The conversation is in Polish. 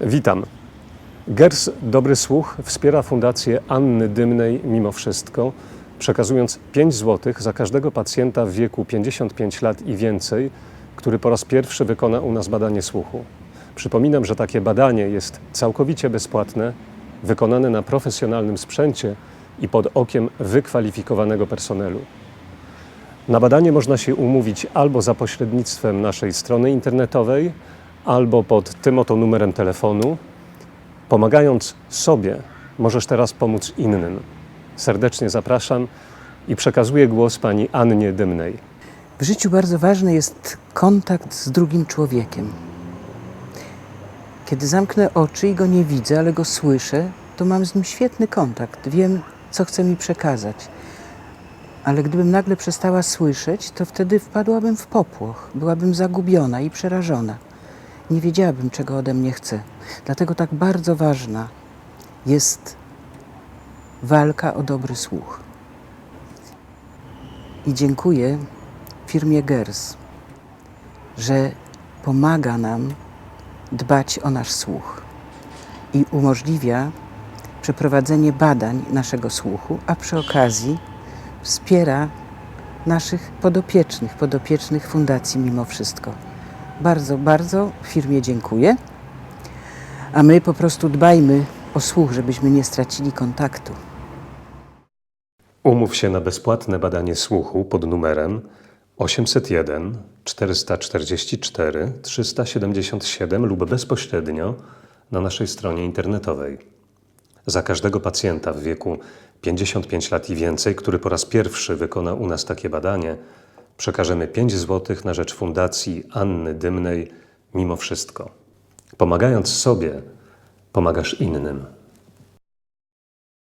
Witam. GERS Dobry Słuch wspiera Fundację Anny Dymnej mimo wszystko, przekazując 5 zł za każdego pacjenta w wieku 55 lat i więcej, który po raz pierwszy wykona u nas badanie słuchu. Przypominam, że takie badanie jest całkowicie bezpłatne, wykonane na profesjonalnym sprzęcie i pod okiem wykwalifikowanego personelu. Na badanie można się umówić albo za pośrednictwem naszej strony internetowej, albo pod tym oto numerem telefonu. Pomagając sobie, możesz teraz pomóc innym. Serdecznie zapraszam i przekazuję głos pani Annie Dymnej. W życiu bardzo ważny jest kontakt z drugim człowiekiem. Kiedy zamknę oczy i go nie widzę, ale go słyszę, to mam z nim świetny kontakt. Wiem, co chce mi przekazać. Ale gdybym nagle przestała słyszeć, to wtedy wpadłabym w popłoch, byłabym zagubiona i przerażona. Nie wiedziałabym, czego ode mnie chce. Dlatego tak bardzo ważna jest walka o dobry słuch. I dziękuję firmie GERS, że pomaga nam dbać o nasz słuch i umożliwia przeprowadzenie badań naszego słuchu, a przy okazji wspiera naszych podopiecznych, podopiecznych Fundacji Mimo Wszystko. Bardzo, bardzo firmie dziękuję, a my po prostu dbajmy o słuch, żebyśmy nie stracili kontaktu. Umów się na bezpłatne badanie słuchu pod numerem 801 444 377 lub bezpośrednio na naszej stronie internetowej. Za każdego pacjenta w wieku 55 lat i więcej, który po raz pierwszy wykona u nas takie badanie, przekażemy 5 zł na rzecz Fundacji Anny Dymnej mimo wszystko. Pomagając sobie, pomagasz innym.